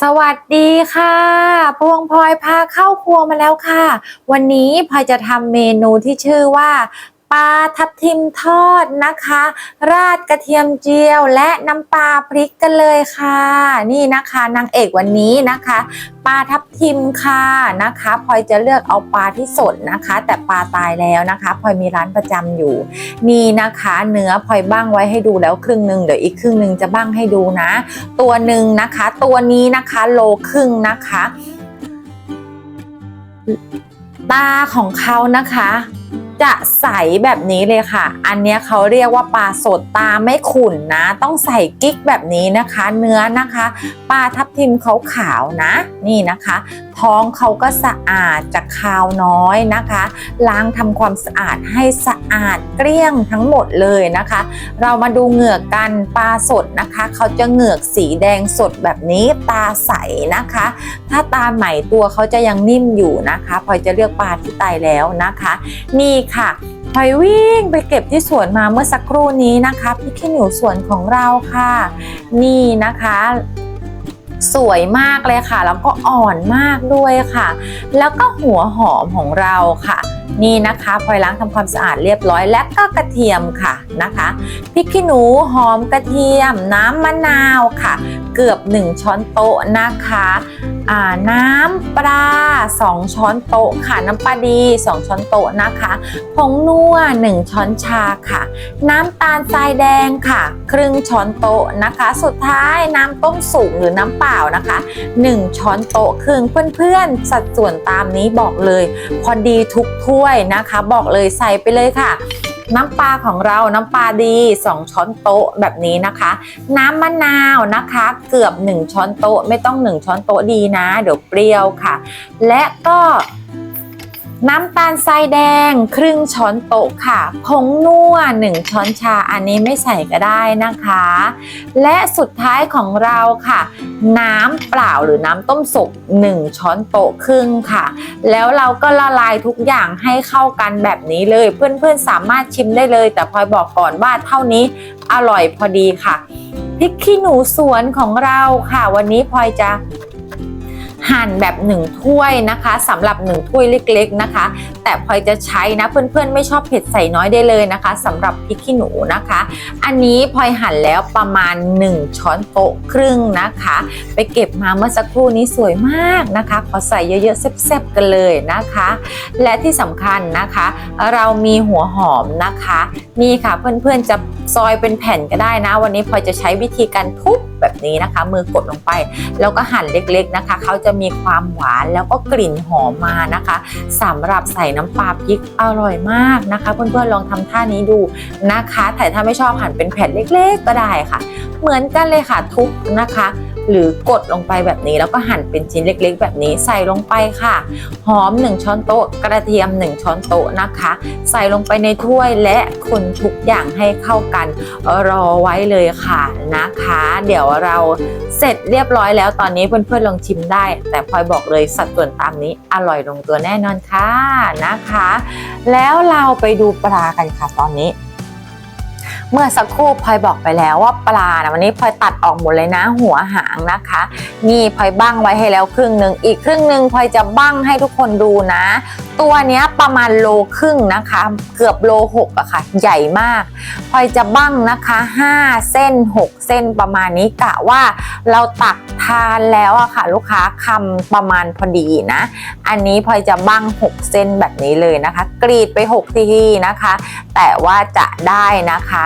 สวัสดีค่ะพวงพลอยพาเข้าครัวมาแล้วค่ะ วันนี้พลอยจะทำเมนูที่ชื่อว่า ปลาทับทิมทอดนะคะ ราดกระเทียมเจียวและน้ำปลาพริกกันเลยค่ะ นี่นะคะนางเอกวันนี้นะคะปลาทับทิมค่ะนะคะพลอยจะเลือกเอาปลาที่สดนะคะ แต่ปลาตายแล้วนะคะพลอยมีร้านประจำอยู่ นี่นะคะเนื้อพลอยบ้างไว้ให้ดูแล้วครึ่งหนึ่งเดี๋ยวอีกครึ่งหนึ่งจะบ้างให้ดูนะ ตัวหนึ่งนะคะ ตัวนี้นะคะโลครึ่งนะคะตาของเขานะคะ จะใสแบบนี้เลยค่ะ อันนี้เขาเรียกว่าปลาสดตาไม่ขุ่นนะ ต้องใส่กิ๊กแบบนี้นะคะ เนื้อนะคะ ปลาทับทิมเขาขาวนะ นี่นะคะท้องเขาก็สะอาดจากคาวน้อยนะคะ ล้างทำความสะอาดให้สะอาดเกลี้ยงทั้งหมดเลยนะคะ เรามาดูเหงือกกันปลาสดนะคะ เขาจะเหงือกสีแดงสดแบบนี้ตาใสนะคะ ถ้าตาใหม่ตัวเขาจะยังนิ่มอยู่นะคะพลอยจะเลือกปลาที่ตายแล้วนะคะ นี่ค่ะพลอยวิ่งไปเก็บที่สวนมาเมื่อสักครู่นี้นะคะพริกขี้หนูสวนของเราค่ะ นี่นะคะ สวยมากเลยค่ะ แล้วก็อ่อนมากด้วยค่ะ แล้วก็หัวหอมของเราค่ะ นี่นะคะพลอยล้างทำความสะอาดเรียบร้อยและก็กระเทียมค่ะนะคะพริกขี้หนูหอมกระเทียม น้ำมะนาวค่ะ เกือบ 1 ช้อนโต๊ะนะคะน้ำปลา 2 ช้อนโต๊ะค่ะ น้ำปลาดี 2 ช้อนโต๊ะนะคะผงนัว 1 ช้อนชาค่ะ น้ำตาลทรายแดงค่ะ ครึ่งช้อนโต๊ะนะคะ สุดท้ายน้ำต้มสุกหรือน้ำเปล่านะคะ 1 ช้อนโต๊ะครึ่งเพื่อนๆ สัดส่วนตามนี้บอกเลย พอดีทุกถ้วยนะคะ บอกเลยใส่ไปเลยค่ะน้ำปลาของเราน้ำปลาดี 2 ช้อนโต๊ะแบบนี้นะคะ น้ำมะนาวนะคะ เกือบ 1 ช้อนโต๊ะ ไม่ต้อง 1 ช้อนโต๊ะดีนะ เดี๋ยวเปรี้ยวค่ะ และก็ น้ำตาลทรายแดงครึ่งช้อนโต๊ะค่ะผงนัว1 ช้อนชาอันนี้ไม่ใส่ก็ได้นะคะ และสุดท้ายของเราค่ะ น้ำเปล่าหรือน้ำต้มสุก1 ช้อนโต๊ะครึ่งค่ะ แล้วเราก็ละลายทุกอย่างให้เข้ากันแบบนี้เลย เพื่อนๆสามารถชิมได้เลย แต่พลอยบอกก่อนว่าเท่านี้อร่อยพอดีค่ะพริกขี้หนูสวนของเราค่ะ วันนี้พลอยจะ หั่นแบบหนึ่งถ้วยนะคะสำหรับหนึ่งถ้วยเล็กๆนะคะ แต่พลอยจะใช้นะเพื่อนๆไม่ชอบเผ็ดใส่น้อยได้เลยนะคะสำหรับพริกขี้หนูนะคะ อันนี้พลอยหั่นแล้วประมาณ 1 ช้อนโต๊ะครึ่งนะคะ ไปเก็บมาเมื่อสักครู่นี้สวยมากนะคะ ขอใส่เยอะๆแซ่บๆกันเลยนะคะ และที่สำคัญนะคะ เรามีหัวหอมนะคะนี่ค่ะเพื่อนๆจะซอยเป็นแผ่นก็ได้นะ วันนี้พลอยจะใช้วิธีการทุบแบบนี้นะคะ มือกดลงไป แล้วก็หั่นเล็กๆนะคะเขาจะะมีความหวานแล้วก็กลิ่นหอมมานะคะสำหรับใส่น้ำปลาพริกอร่อยมากนะคะเพื่อนๆลองทำท่านี้ดูนะคะแต่ถ้าไม่ชอบหั่นเป็นแผ่นเล็ก ๆ ก็ได้ค่ะ เหมือนกันเลยค่ะทุกนะคะ หรือกดลงไปแบบนี้แล้วก็หั่นเป็นชิ้นเล็กๆ แบบนี้ใส่ลงไปค่ะ หอม 1 ช้อนโต๊ะ กระเทียม 1 ช้อนโต๊ะนะคะ ใส่ลงไปในถ้วยและคนทุกอย่างให้เข้ากัน รอไว้เลยค่ะนะคะ เดี๋ยวเราเสร็จเรียบร้อยแล้วตอนนี้เพื่อนๆลองชิมได้ แต่พลอยบอกเลยสัดส่วนตามนี้อร่อยลงตัวแน่นอนค่ะนะคะ แล้วเราไปดูปลากันค่ะตอนนี้ เมื่อสักครู่พลอยบอกไปแล้วว่าปลานะวันนี้พลอยตัดออกหมดเลยนะ หัวหางนะคะ นี่พลอยบั้งไว้ให้แล้วครึ่งหนึ่งอีกครึ่งหนึ่งพลอยจะบั้งให้ทุกคนดูนะ ตัวเนี้ยประมาณโลครึ่งนะคะ เกือบโลหกอะค่ะ ใหญ่มากพลอยจะบั้งนะคะ 5 เส้น 6 เส้นประมาณนี้กะว่าเราตักทานแล้วอะค่ะ ลูกค้าคำประมาณพอดีนะ อันนี้พลอยจะบั้ง 6 เส้นแบบนี้เลยนะคะ กรีดไป 6 ทีนะคะ แต่ว่าจะได้นะคะ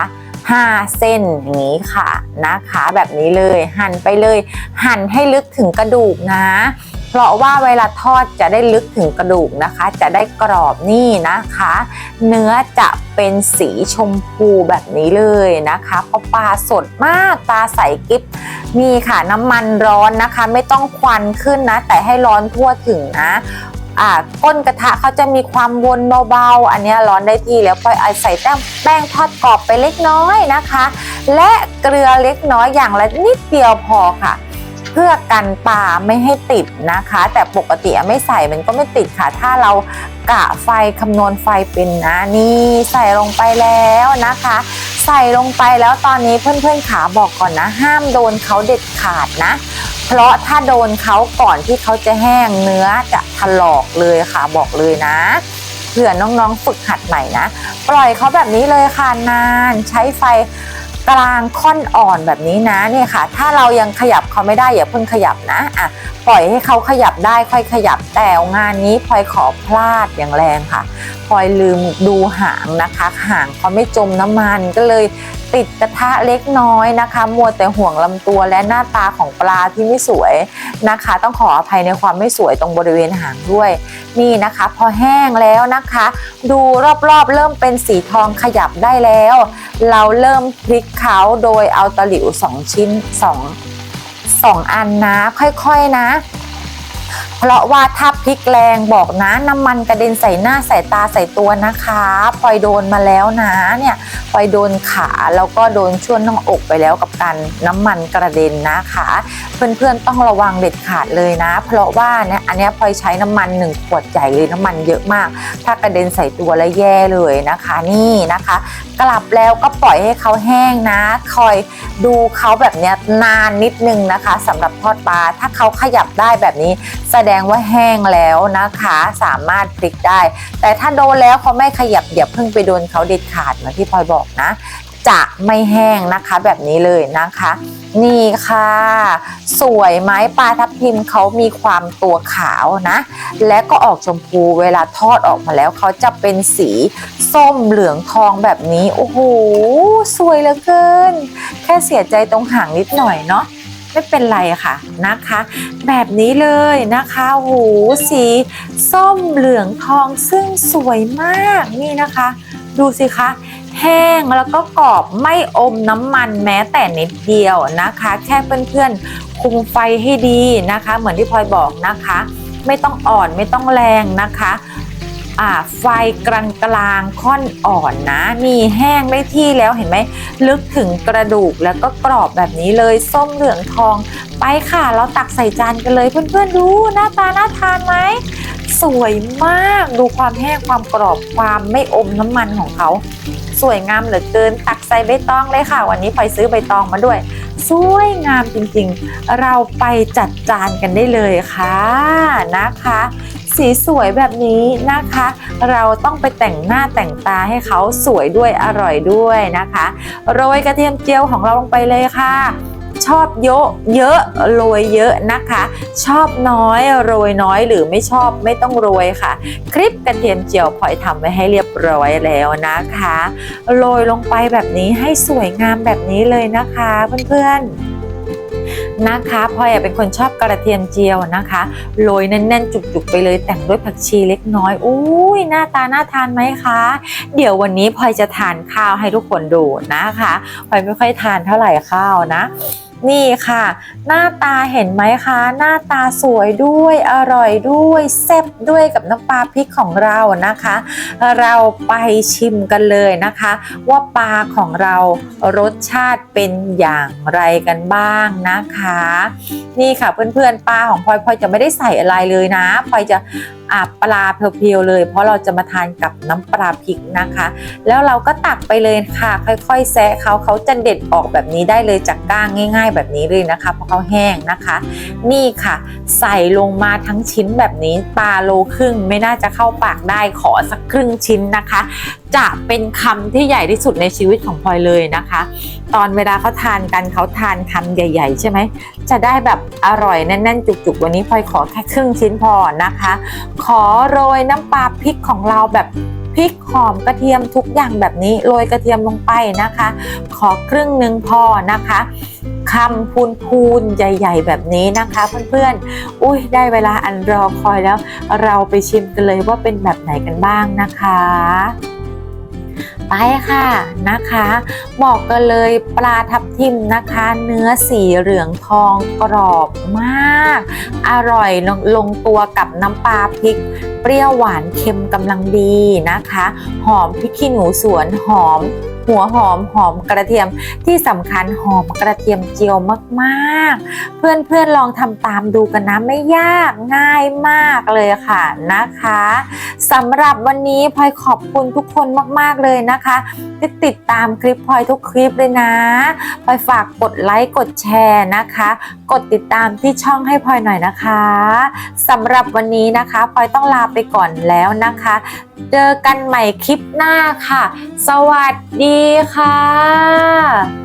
5 เส้นอย่างนี้ค่ะนะคะ แบบนี้เลยหั่นไปเลย หั่นให้ลึกถึงกระดูกนะ เพราะว่าเวลาทอดจะได้ลึกถึงกระดูกนะคะ จะได้กรอบนี่นะคะ เนื้อจะเป็นสีชมพูแบบนี้เลยนะคะเพราะปลาสดมากตาใสกิ๊บนี่ค่ะน้ำมันร้อนนะคะ ไม่ต้องควันขึ้นนะ แต่ให้ร้อนทั่วถึงนะอ่าก้นกระทะเขาจะมีความวนเบาๆ อันนี้ร้อนได้ที่แล้วปล่อยใส่แป้งแป้งทอดกรอบไปเล็กน้อยนะคะ และเกลือเล็กน้อยอย่างละนิดเดียวพอค่ะ เพื่อกันปลาไม่ให้ติดนะคะ แต่ปกติไม่ใส่มันก็ไม่ติดค่ะ ถ้าเรากะไฟคำนวณไฟเป็นนะนี่ใส่ลงไปแล้วนะคะ ใส่ลงไปแล้วตอนนี้เพื่อนๆขาบอกก่อนนะ ห้ามโดนเขาเด็ดขาดนะ เพเพราะถ้าโดนเขาก่อนที่เขาจะแห้งเนื้อจะถลอกเลยค่ะบอกเลยนะเผื่อน้องๆฝึกหัดใหม่นะ ปล่อยเขาแบบนี้เลยค่ะนานใช้ไฟ กลางค่อนอ่อนแบบนี้นะเนี่ยค่ะ ถ้าเรายังขยับเขาไม่ได้อย่าเพิ่งขยับนะอะปล่อยให้เขาขยับได้ค่อยขยับแต่งานนี้พลอยขอพลาดอย่างแรงค่ะพลอยลืมดูหางนะคะ หางเขาไม่จมน้ำมันก็เลยติดกระทะเล็กน้อยนะคะ มัวแต่ห่วงลำตัวและหน้าตาของปลาที่ไม่สวยนะคะ ต้องขออภัยในความไม่สวยตรงบริเวณหางด้วย นี่นะคะ พอแห้งแล้วนะคะ ดูรอบๆเริ่มเป็นสีทองขยับได้แล้ว เราเริ่มพลิกเขาโดยเอาตะหลิว 2 ชิ้น 2 2 อันนะค่อยๆนะเพราะว่าถ้าพลิกแรงบอกนะน้ำมันกระเด็นใส่หน้าใส่ตาใส่ตัวนะคะพลอยโดนมาแล้วนะเนี่ย พลอยโดนขาแล้วก็โดนช่วงน่องอกไปแล้วกับการน้ำมันกระเด็นนะคะเพื่อนๆต้องระวังเด็ดขาดเลยนะ เพราะว่าเนี่ยอันนี้พลอยใช้น้ำมันหนึ่งขวดใหญ่เลยน้ำมันเยอะมาก ถ้ากระเด็นใส่ตัวแล้วแย่เลยนะคะนี่นะคะ กลับแล้วก็ปล่อยให้เขาแห้งนะ คอยดูเขาแบบนี้นานนิดนึงนะคะสำหรับทอดปลาถ้าเขาขยับได้แบบนี้ แสดงว่าแห้งแล้วนะคะสามารถพลิกได้ แต่ถ้าโดนแล้วเขาไม่ขยับอย่าเพิ่งไปโดนเขาเด็ดขาดเหมือนที่พลอยบอกนะ จะไม่แห้งนะคะแบบนี้เลยนะคะ นี่ค่ะ สวยไหมปลาทับทิมเขามีความตัวขาวนะ และก็ออกชมพูเวลาทอดออกมาแล้วเขาจะเป็นสีส้มเหลืองทองแบบนี้โอ้โหสวยเหลือเกิน แค่เสียใจตรงหางนิดหน่อยเนาะไม่เป็นไรค่ะนะคะ แบบนี้เลยนะคะโอ้โหสีส้มเหลืองทองซึ่งสวยมากนี่นะคะ ดูสิคะ แห้งแล้วก็กรอบไม่อมน้ำมันแม้แต่นิดเดียวนะคะ แค่เพื่อนๆคุมไฟให้ดีนะคะ เหมือนที่พลอยบอกนะคะ ไม่ต้องอ่อนไม่ต้องแรงนะคะไฟกลางกลางๆค่อนอ่อนนะนี่แห้งได้ที่แล้วเห็นไหมลึกถึงกระดูกแล้วก็กรอบแบบนี้เลยส้มเหลืองทอง ไปค่ะ เราตักใส่จานกันเลยเพื่อนๆดูหน้าตาน่าทานไหมสวยมากดูความแห้งความกรอบความไม่อมน้ำมันของเขา สวยงามเหลือเกิน ตักใส่ใบตองเลยค่ะ วันนี้พลอยซื้อใบตองมาด้วย สวยงามจริงๆ เราไปจัดจานกันได้เลยค่ะนะคะ สีสวยแบบนี้นะคะ เราต้องไปแต่งหน้าแต่งตาให้เขาสวยด้วยอร่อยด้วยนะคะ โรยกระเทียมเจียวของเราลงไปเลยค่ะ ชอบเยอะเยอะโรยเยอะนะคะ ชอบน้อยโรยน้อยหรือไม่ชอบไม่ต้องโรยค่ะ คลิปกระเทียมเจียวพลอยทำไว้ให้เรียบร้อยแล้วนะคะโรยลงไปแบบนี้ให้สวยงามแบบนี้เลยนะคะเพื่อนๆนะคะพลอยเป็นคนชอบกระเทียมเจียวนะคะโรยแน่นๆ จุกๆไปเลยแต่งด้วยผักชีเล็กน้อยอุ้ยหน้าตาน่าทานไหมคะ เดี๋ยววันนี้พลอยจะทานข้าวให้ทุกคนดูนะคะพลอยไม่ค่อยทานเท่าไหร่ข้าวนะ นี่ค่ะ หน้าตาเห็นไหมคะ หน้าตาสวยด้วยอร่อยด้วยแซ่บด้วยกับน้ำปลาพริกของเรานะคะ เราไปชิมกันเลยนะคะ ว่าปลาของเรารสชาติเป็นอย่างไรกันบ้างนะคะ นี่ค่ะเพื่อนๆปลาของพลอยพลอยจะไม่ได้ใส่อะไรเลยนะพลอยจะอาปลาเพียวๆเลย เพราะเราจะมาทานกับน้ำปลาพริกนะคะ แล้วเราก็ตักไปเลยค่ะ ค่อยๆแซะเขาเขาจะเด็ดออกแบบนี้ได้เลยจากก้างง่าย ๆ แบบนี้เลยนะคะ เพราะเขาแห้งนะคะ นี่ค่ะ ใส่ลงมาทั้งชิ้นแบบนี้ปลาโลครึ่งไม่น่าจะเข้าปากได้ขอสักครึ่งชิ้นนะคะ จะเป็นคำที่ใหญ่ที่สุดในชีวิตของพลอยเลยนะคะ ตอนเวลาเขาทานกันเขาทานคำใหญ่ ๆ ใช่ไหมจะได้แบบอร่อยแน่นๆจุกๆ วันนี้พลอยขอแค่ครึ่งชิ้นพอนะคะขอโรยน้ำปลาพริกของเราแบบพริกหอมกระเทียมทุกอย่างแบบนี้โรยกระเทียมลงไปนะคะ ขอครึ่งหนึ่งพอนะคะคำพูนพูนๆใหญ่ ๆ แบบนี้นะคะ เพื่อนๆ อุ้ยได้เวลาอันรอคอยแล้ว เราไปชิมกันเลยว่าเป็นแบบไหนกันบ้างนะคะ ไปค่ะนะคะ บอกกันเลยปลาทับทิมนะคะ เนื้อสีเหลืองทองกรอบมาก อร่อยลงตัวกับน้ำปลาพริก เปรี้ยวหวานเค็มกำลังดีนะคะ หอมพริกขี้หนูสวนหอม หัวหอมหอมกระเทียมที่สำคัญหอมกระเทียมเจียวมาก ๆ เพื่อนๆลองทำตามดูกันนะไม่ยากง่ายมากเลยค่ะนะคะสำหรับวันนี้พลอยขอบคุณทุกคนมากๆเลยนะคะที่ติดตามคลิปพลอยทุกคลิปเลยนะพลอยฝากกดไลค์กดแชร์นะคะ กดติดตามที่ช่องให้พลอยหน่อยนะคะสำหรับวันนี้นะคะพลอยต้องลาไปก่อนแล้วนะคะ เจอกันใหม่คลิปหน้าค่ะ สวัสดีค่ะ